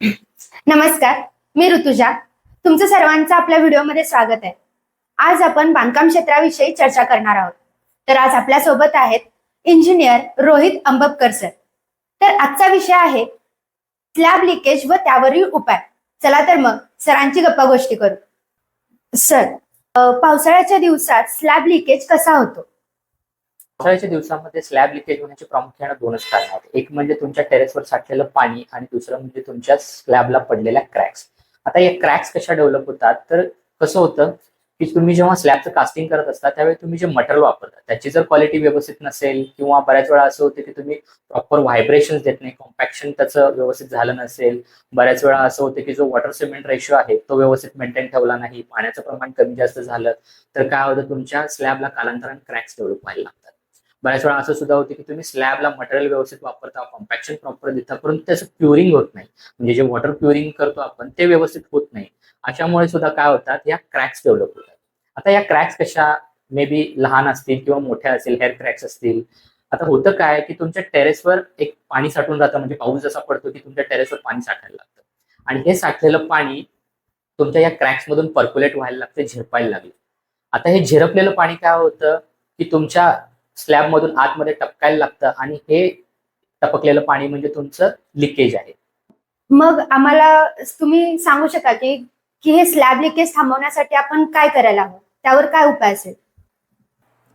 नमस्कार मी ऋतुजा. तुमचं सर्वांचं आपल्या व्हिडिओमध्ये स्वागत आहे. आज आपण बांधकाम क्षेत्राविषयी चर्चा करणार आहोत. तर आज आपल्यासोबत आहेत इंजिनियर रोहित अंबपकर सर तर आजचा विषय आहे स्लॅब लिकेज व त्यावरील उपाय. चला तर मग सरांची गप्पा गोष्टी करू. सर पावसाळ्याच्या दिवसात स्लॅब लिकेज कसा होतो? पावसाळ्याच्या दिवसामध्ये स्लॅब लिकेज होण्याची प्रामुख्याने दोनच कारण आहेत. एक म्हणजे तुमच्या टेरेसवर साठलेलं पाणी आणि दुसरं म्हणजे तुमच्या स्लॅबला पडलेल्या क्रॅक्स आता या क्रॅक्स कशा डेव्हलप होतात? तर कसं होतं की तुम्ही जेव्हा स्लॅबचं कास्टिंग करत असता त्यावेळी तुम्ही जे मटेरियल वापरता त्याची जर क्वालिटी व्यवस्थित नसेल किंवा बऱ्याच वेळा असं होतं की तुम्ही प्रॉपर व्हायब्रेशन देत नाही कॉम्पॅक्शन त्याचं व्यवस्थित झालं नसेल बऱ्याच वेळा असं होतं की जो वॉटर सिमेंट रेशो आहे तो व्यवस्थित मेंटेन ठेवला नाही पाण्याचं प्रमाण कमी जास्त झालं तर काय होतं तुमच्या स्लॅबला कालांतरान क्रॅक्स डेव्हलप व्हायला लागतात. बऱ्याच वेळा असं सुद्धा होतं की तुम्ही स्लॅबला मटेरियल व्यवस्थित वापरता कॉम्पॅक्शन प्रॉपर देता परंतु त्याचं प्युरिंग होत नाही. म्हणजे जे वॉटर प्युरिंग करतो आपण ते व्यवस्थित होत नाही. अशामुळे सुद्धा काय होतात या क्रॅक्स डेव्हलप होतात. आता या क्रॅक्स कशा मे बी लहान असतील किंवा मोठ्या असतील हेअर क्रॅक्स असतील. आता होतं काय की तुमच्या टेरेसवर एक पाणी साठून राहतं म्हणजे पाऊस जसा पडतो की तुमच्या टेरेसवर पाणी साठायला लागतं. आणि हे साठलेलं पाणी तुमच्या या क्रॅक्स मधून पर्क्युलेट व्हायला लागतं झिरपायला लागलं. आता हे झिरपलेलं पाणी काय होतं की तुमच्या स्लॅब मधून आतमध्ये टपकायला लागतं आणि हे टपकलेलं पाणी म्हणजे तुमचं लिकेज आहे. मग आम्हाला तुम्ही सांगू शकाल की की हे स्लॅब लिकेज थांबवण्यासाठी आपण काय करायला हवं? त्यावर काय उपाय असेल?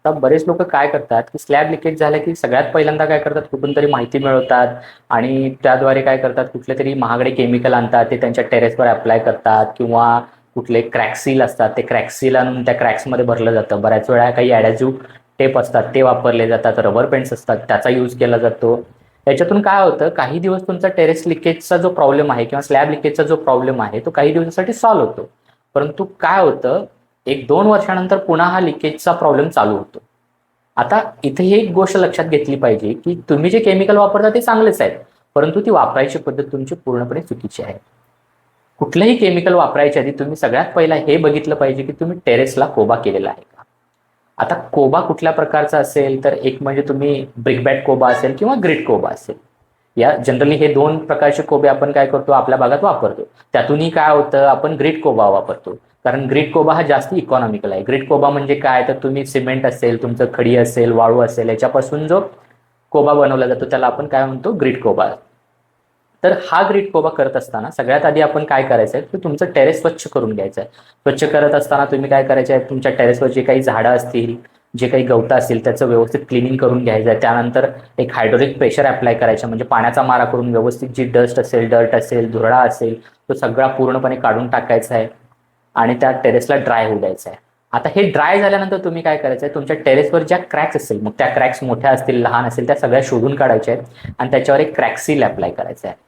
आता बरेच लोक काय करतात की स्लॅब लिकेज झालं की सगळ्यात पहिल्यांदा काय करतात कुठून तरी माहिती मिळवतात आणि त्याद्वारे काय करतात कुठले तरी महागडे केमिकल आणतात ते त्यांच्या टेरेसवर अप्लाय करतात किंवा कुठले क्रॅक्सील असतात ते क्रॅक्सील आणून त्या क्रॅक्समध्ये भरलं जातं. बऱ्याच वेळा काही ॲडॅझिव्ह टेप असतात ते वापरले जातात रबर पेंट्स असतात त्याचा यूज केला जातो. याच्यातून काय होतं काही दिवस तुमचा टेरेस लिकेजचा जो प्रॉब्लेम आहे किंवा स्लॅब लिकेजचा जो प्रॉब्लेम आहे तो काही दिवसासाठी सॉल्व्ह होतो. परंतु काय होतं एक दोन वर्षानंतर पुन्हा हा लिकेजचा प्रॉब्लेम चालू होतो. आता इथे ही एक गोष्ट लक्षात घेतली पाहिजे की तुम्ही जे केमिकल वापरता ते चांगलेच आहेत परंतु ती वापरायची पद्धत तुमची पूर्णपणे चुकीची आहे. कुठलंही केमिकल वापरायच्या आधी तुम्ही सगळ्यात पहिला हे बघितलं पाहिजे की तुम्ही टेरेसला कोबा केलेला आहे. आता कोबा कुठल्या प्रकारचा असेल तर एक म्हणजे तुम्ही ब्रिकबॅट कोबा असेल किंवा ग्रिड कोबा असेल. या जनरली हे दोन प्रकारचे कोबे आपण काय करतो आपल्या भागात वापरतो. त्यातूनही काय होतं आपण ग्रिड कोबा वापरतो. कारण ग्रिड कोबा हा जास्त इकॉनॉमिकल आहे. ग्रिड कोबा म्हणजे काय? तर तुम्ही सिमेंट असेल तुमचं खडी असेल वाळू असेल याच्यापासून जो कोबा बनवला जातो त्याला आपण काय म्हणतो? ग्रिड कोबा. तर हा ग्रीड कोबा करत असताना सगळ्यात आधी आपण काय करायचं आहे की तुमचं टेरेस स्वच्छ करून घ्यायचं आहे स्वच्छ करत असताना तुम्ही काय करायचंय? आहे तुमच्या टेरेसवर जे काही झाडं असतील जे काही गवतं असतील त्याचं व्यवस्थित क्लिनिंग करून घ्यायचं आहे त्यानंतर एक हायड्रोलिक प्रेशर अप्लाय करायचं म्हणजे पाण्याचा मारा करून व्यवस्थित जी डस्ट असेल डर्ट असेल धुरळा असेल तो सगळा पूर्णपणे काढून टाकायचा आहे आणि त्या टेरेसला ड्राय होऊ द्यायचं आहे आता हे ड्राय झाल्यानंतर तुम्ही काय करायचं आहे तुमच्या टेरेसवर ज्या क्रॅक्स असतील मग त्या क्रॅक्स मोठ्या असतील लहान असतील त्या सगळ्या शोधून काढायच्या आहेत आणि त्याच्यावर एक क्रॅक्सील अप्लाय करायचं आहे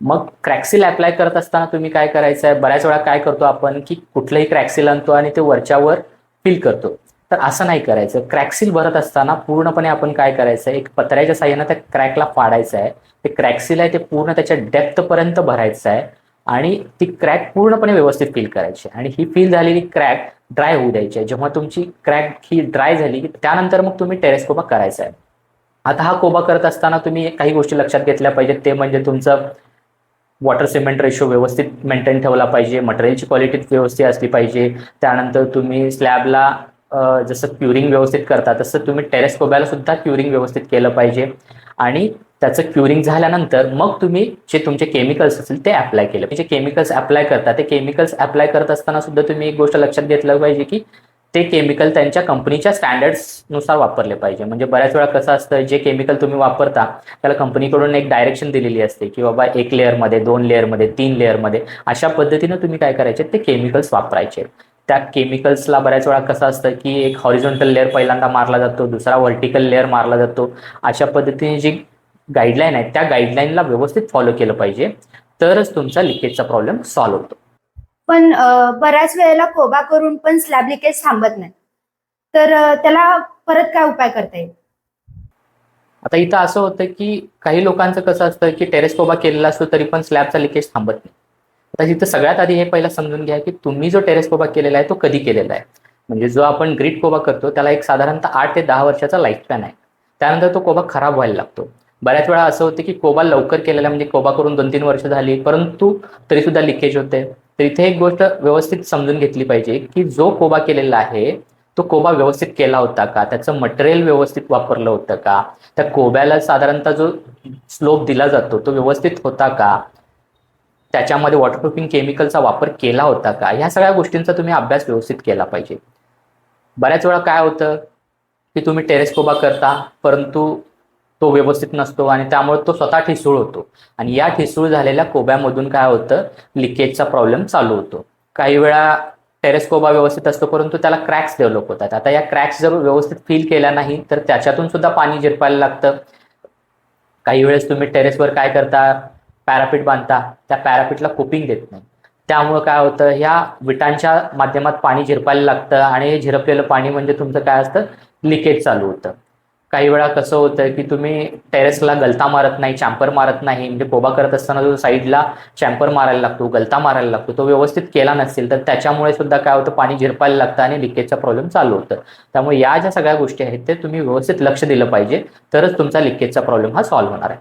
मग क्रॅक्सिल अप्लाय करत असताना तुम्ही काय करायचं आहे बऱ्याच वेळा काय करतो आपण की कुठलंही क्रॅक्सिल आणतो आणि ते वरच्यावर फिल करतो. तर असं नाही करायचं. क्रॅक्सिल भरत असताना पूर्णपणे आपण काय करायचं आहे एक पत्र्याच्या साह्यानं त्या क्रॅकला फाडायचं आहे ते क्रॅक्सिल आहे ते पूर्ण त्याच्या डेप्थ पर्यंत भरायचं आहे आणि ती क्रॅक पूर्णपणे व्यवस्थित फील करायची. आणि ही फील झालेली क्रॅक ड्राय होऊ द्यायची. आहे जेव्हा तुमची क्रॅक ही ड्राय झाली की त्यानंतर मग तुम्ही टेरेस कोबा करायचा आहे आता हा कोबा करत असताना तुम्ही काही गोष्टी लक्षात घेतल्या पाहिजेत. ते म्हणजे तुमचं वॉटर सिमेंट रेशो व्यवस्थित मेंटेन ठेवला पाहिजे मटेरियलची क्वालिटी व्यवस्थित असली पाहिजे. त्यानंतर तुम्ही स्लॅबला जसं क्युरिंग व्यवस्थित करता तसं तुम्ही टेरेस कोब्याला सुद्धा क्युरिंग व्यवस्थित केलं पाहिजे. आणि त्याचं क्युरिंग झाल्यानंतर मग तुम्ही जे तुमचे केमिकल्स असतील ते अप्लाय केलं म्हणजे केमिकल्स अप्लाय करता ते केमिकल्स अप्लाय करत असताना सुद्धा तुम्ही एक गोष्ट लक्षात घेतलं पाहिजे की ते केमिकल त्यांच्या कंपनीच्या स्टँडर्ड्सनुसार वापरले पाहिजे. म्हणजे बऱ्याच वेळा कसं असतं जे केमिकल तुम्ही वापरता त्याला कंपनीकडून एक डायरेक्शन दिलेली असते की बाबा एक लेअरमध्ये दोन लेअरमध्ये तीन लेअरमध्ये अशा पद्धतीनं तुम्ही काय करायचे? ते केमिकल्स वापरायचे. त्या केमिकल्सला बऱ्याच वेळा कसं असतं की एक हॉरिझॉन्टल लेअर पहिल्यांदा मारला जातो दुसरा व्हर्टिकल लेअर मारला जातो. अशा पद्धतीने जी गाईडलाईन आहे त्या गाईडलाईनला व्यवस्थित फॉलो केलं पाहिजे. तरच तुमचा लिकेजचा प्रॉब्लेम सॉल्व्ह होतो. पण बऱ्याच वेळेला कोबा करून पण स्लॅब लिकेज थांबत नाही. तर त्याला परत काय उपाय करता येईल? आता इथं असं होतं की काही लोकांचं कसं असतं की टेरेस कोबा केलेला असतो तरी पण स्लॅबचा लिकेज थांबत नाही. आता तिथं सगळ्यात आधी हे पहिला समजून घ्या की तुम्ही जो टेरेस कोबा केलेला आहे तो कधी केलेला आहे. म्हणजे जो आपण ग्रीट कोबा करतो त्याला एक साधारणतः आठ ते दहा वर्षाचा लाईफ स्पॅन आहे. त्यानंतर तो कोबा खराब व्हायला लागतो. बऱ्याच वेळा असं होतं की कोबा लवकर केलेला म्हणजे कोबा करून दोन तीन वर्ष झाली परंतु तरी सुद्धा लिकेज होते. तर इथे एक गोष्ट व्यवस्थित समजून घेतली पाहिजे की जो कोबा केलेला आहे तो कोबा व्यवस्थित केला होता का? त्याचं मटेरियल व्यवस्थित वापरलं होतं का? त्या कोब्याला साधारणतः जो स्लोप दिला जातो तो व्यवस्थित होता का? त्याच्यामध्ये वॉटरप्रूफिंग केमिकलचा वापर केला होता का? ह्या सगळ्या गोष्टींचा तुम्ही अभ्यास व्यवस्थित केला पाहिजे. बऱ्याच वेळा काय होतं की तुम्ही टेरेस कोबा करता परंतु तो व्यवस्थित नसतो आणि त्यामुळे तो स्वतः ठिसूळ होतो. आणि या ठिसूळ झालेल्या कोब्यामधून काय होतं? लिकेजचा प्रॉब्लेम चालू होतो. काही वेळा टेरेस कोबा व्यवस्थित असतो परंतु त्याला क्रॅक्स डेव्हलप होतात. आता या क्रॅक्स जर व्यवस्थित फील केल्या नाही तर त्याच्यातून सुद्धा पाणी झिरपायला लागतं. काही वेळेस तुम्ही टेरेसवर काय करता? पॅरापीट बांधता. त्या पॅरापीटला कोपिंग देत नाही. त्यामुळं काय होतं? ह्या विटांच्या माध्यमात पाणी झिरपायला लागतं आणि हे झिरपलेलं पाणी म्हणजे तुमचं काय असतं? लिकेज चालू होतं. काही वेळा कसं होतं की तुम्ही टेरेसला गलता मारत नाही चॅम्पर मारत नाही म्हणजे कोबा करत असताना जो साईडला चॅम्पर मारायला लागतो गलता मारायला लागतो तो व्यवस्थित केला नसेल तर त्याच्यामुळे सुद्धा काय होतं पाणी झिरपायला लागतं आणि लिकेजचा प्रॉब्लेम चालू होतं. त्यामुळे या ज्या सगळ्या गोष्टी आहेत ते तुम्ही व्यवस्थित लक्ष दिलं पाहिजे तरच तुमचा लिकेजचा प्रॉब्लेम हा सॉल्व्ह होणार आहे.